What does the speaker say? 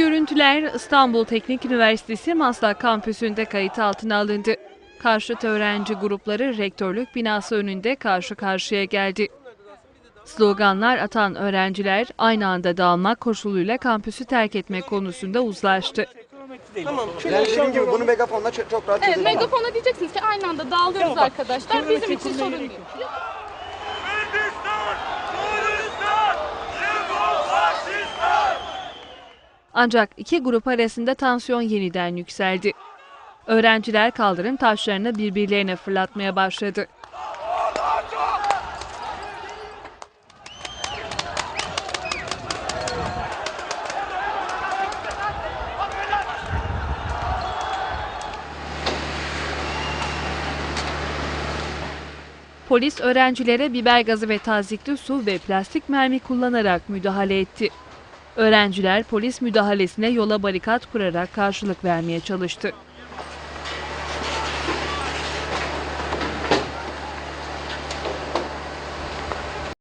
Öğrenciler İstanbul Teknik Üniversitesi Maslak kampüsünde kayıt altına alındı. Karşıt öğrenci grupları rektörlük binası önünde karşı karşıya geldi. Sloganlar atan öğrenciler aynı anda dağılmak koşuluyla kampüsü terk etmek konusunda uzlaştı. Tamam. Yani dediğim gibi bunu megafonla çok, çok rahat Evet, çözelim. megafona diyeceksiniz ki aynı anda dağılıyoruz arkadaşlar. Bizim için kurmaya sorun değil. Ancak iki grup arasında tansiyon yeniden yükseldi. Öğrenciler kaldırım taşlarını birbirlerine fırlatmaya başladı. Polis öğrencilere biber gazı ve tazikli su ve plastik mermi kullanarak müdahale etti. Öğrenciler polis müdahalesine yola barikat kurarak karşılık vermeye çalıştı.